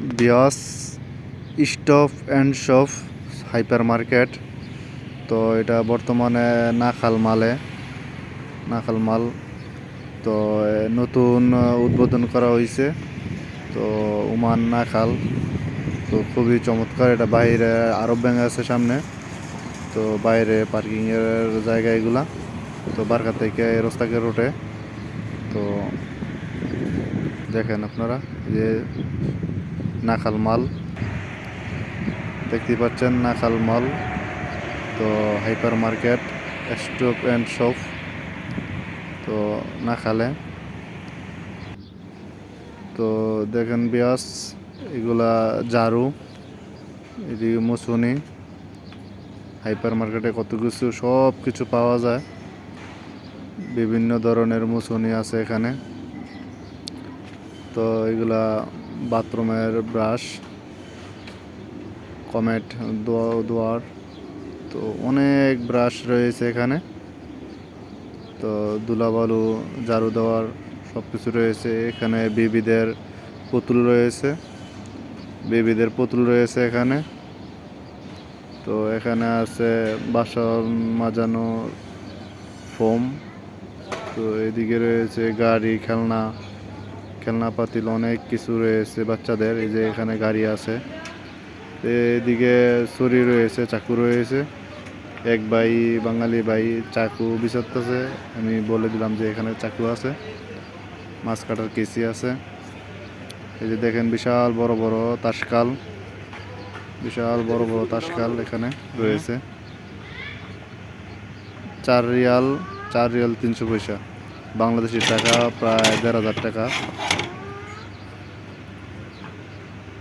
বিয়স, stop and shop hypermarket তো এটা বর্তমানে নাখাল মালে, নাখাল মাল। তো নতুন উদ্বোধন করা হয়েছে তো উমান নাখাল। তো, খুবই চমৎকার। এটা বাইরে, আরব ব্যাংক আছে সামনে। তো, বাইরে পার্কিংয়ের জায়গা এগুলা। তো, বারকা থেকে রোস্তাকের রোডে। তো, দেখেন আপনারা, যে নাখাল মাল। দেখতে পাচ্ছেন নাখাল মাল। তো hyper market stop and shop. তো নাখালে। তো দেখেন বিয়াস, এগুলা ঝাড়ু, এদিকে মুসুনি হাইপার মার্কেটে কত কিছু, সব কিছু পাওয়া যায়। বিভিন্ন ধরনের মুসুনি আছে এখানে। তো এগুলা বাথরুমের ব্রাশ, কমেট দোয়ার, তো অনেক ব্রাশ রয়েছে এখানে। তো দুলাবালু, ঝাড়ু দেওয়ার সব কিছু রয়েছে। এখানে বেবিদের পুতুল রয়েছে। বেবিদের পুতুল রয়েছে এখানে। তো এখানে আছে বাসন মাজানো ফোম। তো এদিকে রয়েছে গাড়ি, খেলনা। খেলনা পাতিল অনেক কিছু রয়েছে বাচ্চাদের, এই যে এখানে গাড়ি আছে। এদিকে ছুরি রয়েছে, চাকু রয়েছে। এক ভাই, বাঙালি ভাই চাকু বিচারতেছে আমি বলে দিলাম যে এখানে চাকু আছে, মাছ কাটার কেসি আছে। এই যে দেখেন বিশাল বড় বড় তাসকাল, বিশাল বড় বড় তাসকাল এখানে রয়েছে। চার রিয়াল চার রিয়াল তিনশো পয়সা। বাংলাদেশি টাকা প্রায় দেড় হাজার টাকা।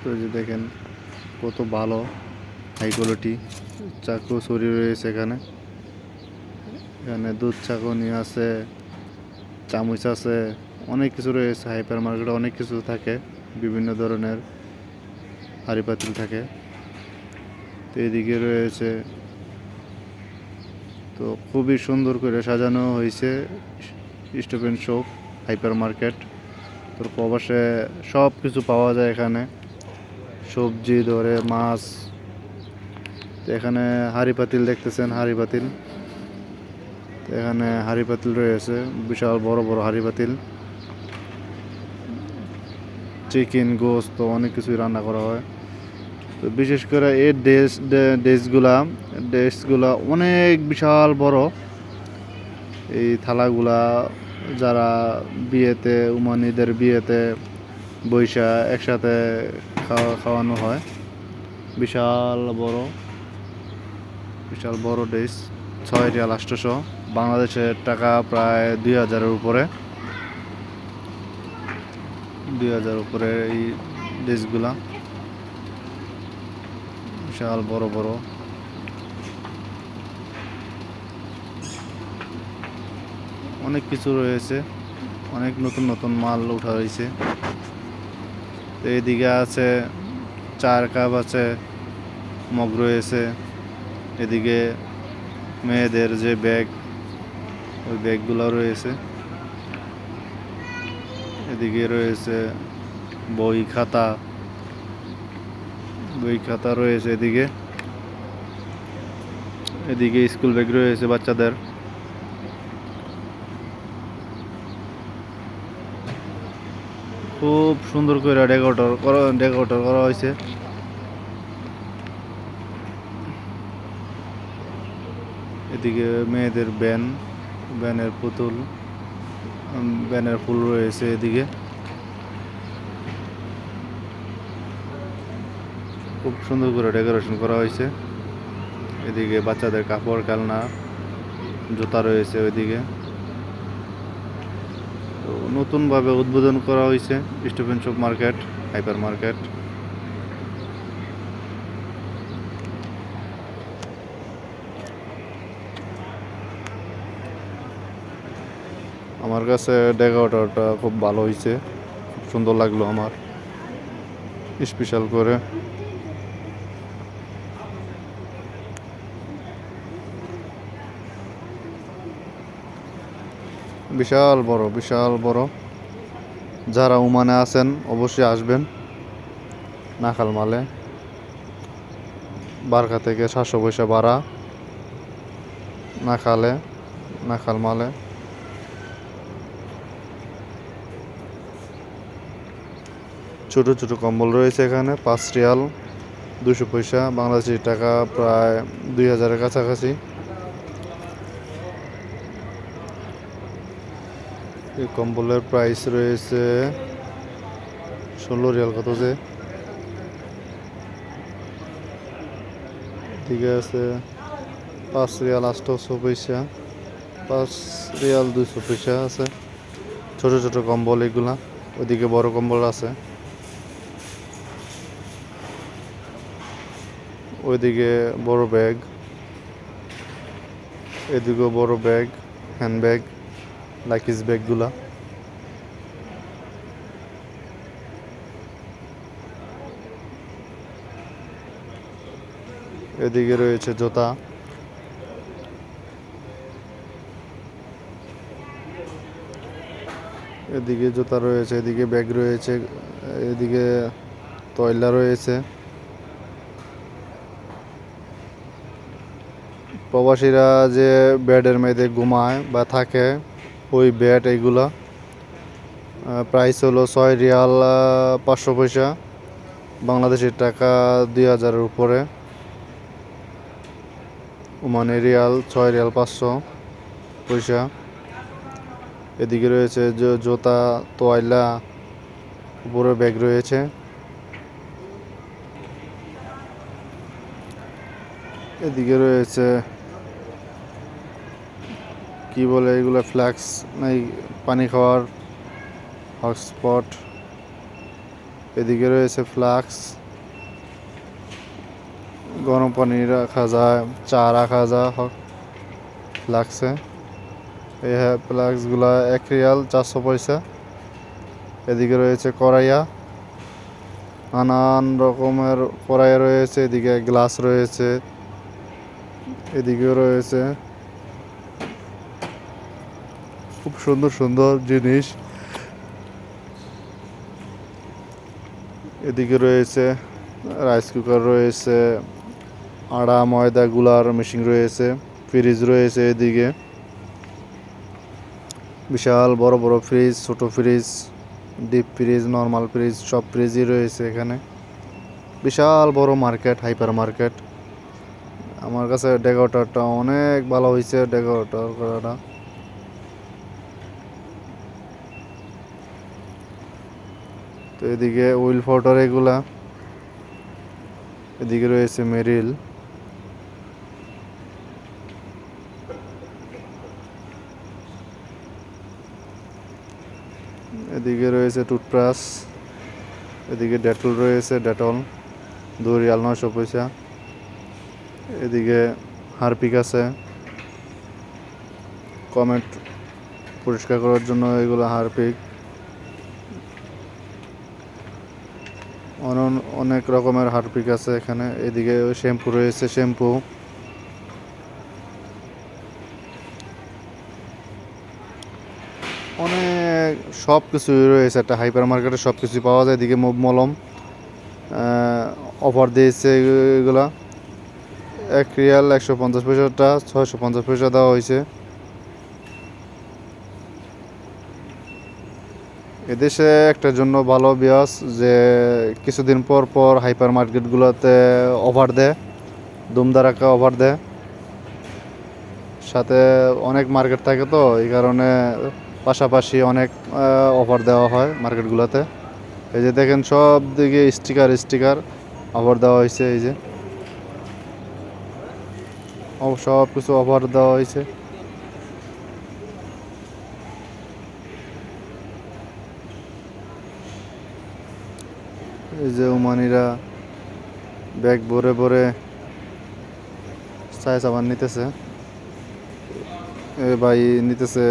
তো যে দেখেন কত ভালো হাই কোয়ালিটি চাকু ছড়ি রয়েছে এখানে। এখানে দুধ চাকুনি আছে, চামচ আছে, অনেক কিছু রয়েছে হাইপার মার্কেটে অনেক কিছু থাকে, বিভিন্ন ধরনের হাড়ি পাতিল থাকে। তো এদিকে রয়েছে, তো খুবই সুন্দর করে সাজানো হয়েছে স্টোভেন শপ হাইপার মার্কেট তোর প্রবাসে সব কিছু পাওয়া যায় এখানে। সবজি ধরে, মাছ। এখানে হাড়ি পাতিল দেখতেছেন, হাড়ি পাতিল। এখানে হাড়ি পাতিল রয়েছে, বিশাল বড় বড় হাড়ি পাতিল। চিকেন, গোস্ত, অনেক কিছুই রান্না করা হয়। তো বিশেষ করে এই ডেস ডেসগুলা ডেসগুলা অনেক বিশাল বড়। এই থালাগুলা যারা বিয়েতে, উমানিদের বিয়েতে বৈশা একসাথে খাওয়া, খাওয়ানো হয়। বিশাল বড় বিশাল বড় ডেস ছয় রিয়াল আষ্টশো বাংলাদেশের টাকা প্রায় দুই হাজারের উপরে। দুই হাজার উপরে এই ডেসগুলা বিশাল বড় বড়। অনেক কিছু রয়েছে। অনেক নতুন নতুন মাল উঠা হয়েছে। তো এদিকে আছে, চার কাপ আছে, মগ রয়েছে। এদিকে মেয়েদের যে ব্যাগ, ওই ব্যাগগুলো রয়েছে। এদিকে রয়েছে বই খাতা। বই খাতা রয়েছে এদিকে। এদিকে স্কুল ব্যাগ রয়েছে বাচ্চাদের। খুব সুন্দর করে ডেকোরেটর করা ডেকোরেটর করা হয়েছে এদিকে মেয়েদের ব্যান, ব্যানের পুতুল ব্যানের ফুল রয়েছে এদিকে। খুব সুন্দর করে ডেকোরেশন করা হয়েছে এদিকে বাচ্চাদের কাপড়, খেলনা, জুতা রয়েছে ওইদিকে। তো নতুনভাবে উদ্বোধন করা হয়েছে Stephen shop market hypermarket আমার কাছে ডেকোরেটরটা খুব ভালো হয়েছে, খুব সুন্দর লাগল আমার। স্পেশাল করে। বিশাল বড় বিশাল বড়। যারা উমানে আছেন, অবশ্যই আসবেন নাখাল মালে। বারকা থেকে সাতশো পয়সা ভাড়া নাখালে, নাখাল মালে। ছোট ছোট কম্বল রয়েছে এখানে, পাঁচ রিয়াল, দুশো পয়সা। বাংলাদেশি টাকা প্রায় দুই হাজারের কাছাকাছি। এই কম্বলের প্রাইস রয়েছে ষোলো রিয়াল, কত যে? ঠিক আছে পাঁচ রিয়াল আটশোশো পয়সা, পাঁচ রিয়াল দুশো পয়সা আছে। ছোট ছোট কম্বল এগুলা, ওইদিকে বড় কম্বল আছে। ওইদিকে বড় ব্যাগ এদিকেও বড় ব্যাগ হ্যান্ড ব্যাগ লাকিস ব্যাগগুলা এদিকে রয়েছে জুতা। এদিকে জুতা রয়েছে, এদিকে ব্যাগ রয়েছে, এদিকে তয়লা রয়েছে। প্রবাসীরা যে বেডের মেয়েদের ঘুমায় বা থাকে ওই ব্যাট এইগুলা। প্রাইস হলো ছয় রিয়াল পাঁচশো পয়সা। বাংলাদেশের টাকা দুই হাজারের উপরে। ওমানি রিয়াল ছয় রিয়াল পাঁচশো পয়সা। এদিকে রয়েছে জোতা, তোয়াইলা, উপরে ব্যাগ রয়েছে। এদিকে রয়েছে কি বলে এগুলো ফ্ল্যাক্স এই পানি খাওয়ার হটস্পট। এদিকে রয়েছে ফ্লাক্স। গরম পানি রাখা যায়, চা রাখা যায় হক ফ্লাক্সে। এই হ্যাঁ ফ্লাক্সগুলা এক রিয়াল চারশো পয়সা। এদিকে রয়েছে কড়াইয়া। নানান রকমের কড়াইয়া রয়েছে, এদিকে গ্লাস রয়েছে, এদিকেও রয়েছে খুব সুন্দর সুন্দর জিনিস। এদিকে রয়েছে রাইস কুকার রয়েছে, আড়া ময়দা গুলার মেশিন রয়েছে ফ্রিজ রয়েছে এদিকে। বিশাল বড় বড় ফ্রিজ ছোট fridge deep fridge normal fridge সব ফ্রিজই রয়েছে এখানে। বিশাল বড় মার্কেট হাইপার মার্কেট আমার কাছে ডেকোরেটরটা অনেক ভালো হয়েছে ডেকোরেটর করাটা তো এদিকে উইল ফোটার এগুলা। এদিকে রয়েছে মেরিল। এদিকে রয়েছে টুথব্রাশ। এদিকে ডেটল রয়েছে, ডেটল। দু রিয়াল নশো পয়সা। এদিকে হারপিক আছে। কমেন্ট পরিষ্কার করার জন্য এগুলো হারপিক। অনেক রকমের হারপিক আছে এখানে। এদিকে শ্যাম্পু রয়েছে, শ্যাম্পু। অনেক সব কিছুই রয়েছে, একটা হাইপার মার্কেটে সব কিছুই পাওয়া যায়, এদিকে মলম অফার দিয়েছে এগুলা। এক রিয়াল একশো পঞ্চাশ পয়সাটা, ছয়শো পঞ্চাশ পয়সা দেওয়া হয়েছে। এদেশে একটার জন্য ভালো বিয়াস যে কিছুদিন পর পর হাইপার মার্কেটগুলোতে অফার দেয় দুমদারাকা অফার দেয়। সাথে অনেক মার্কেট থাকে তো, এই কারণে পাশাপাশি অনেক অফার দেওয়া হয় মার্কেটগুলোতে এই যে দেখেন সব দিকে স্টিকার স্টিকার অফার দেওয়া হয়েছে, এই যে। সব কিছু অফার দেওয়া হয়েছে। এই যে উমানিরা ব্যাগ ভরে ভরে চায় সাবান নিতেছে। এ ভাই নিতেছে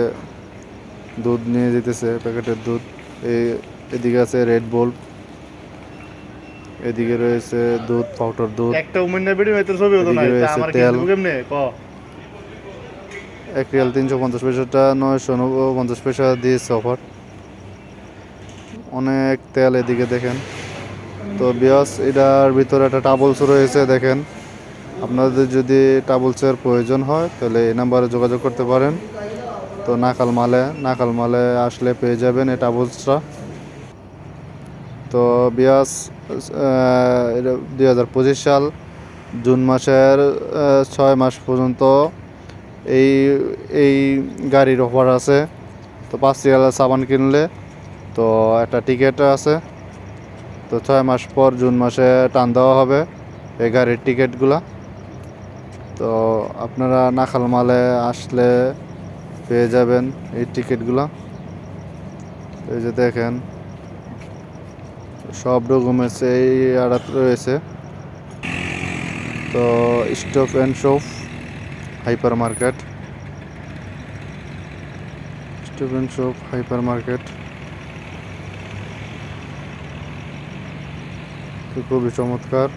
দুধ নিয়ে যেতেছে প্যাকেটের দুধ। এই এদিকে আছে রেড বুল এদিকে রয়েছে দুধ পাউডার দুধ। একটা উমেনের ভিডিও হয়তো ছবি হতো না আমার তেল। এমনি? ক? এক রিয়াল তিনশো পঞ্চাশ পয়সাটা নয়শো পঞ্চাশ পয়সা দিয়েছে অফার। অনেক তেল এদিকে দেখেন। তো বিয়াস, এটার ভিতরে একটা টাবলস রয়েছে, দেখেন। আপনাদের যদি টাবলসের প্রয়োজন হয়, তাহলে এই নাম্বারে যোগাযোগ করতে পারেন। তো নাকাল মালে নাকাল মালে আসলে পেয়ে যাবেন এই টাবলসটা তো বিয়াস দুই হাজার পঁচিশ সাল, জুন মাসের ছয় মাস পর্যন্ত এই এই গাড়ির অফার আছে। তো পাঁচ রিয়ালের সাবান কিনলে, তো একটা টিকিট আছে। তো ছয় মাস পর জুন মাসে টান দেওয়া হবে এই গাড়ির টিকিটগুলা। তো আপনারা নাখাল মালে আসলে পেয়ে যাবেন এই টিকিটগুলা। এই যে দেখেন, সব ডকুমেন্টস এই আড়াত রয়েছে। তো stop and shop hypermarket. Stop and shop hypermarket. খুবই চমৎকার।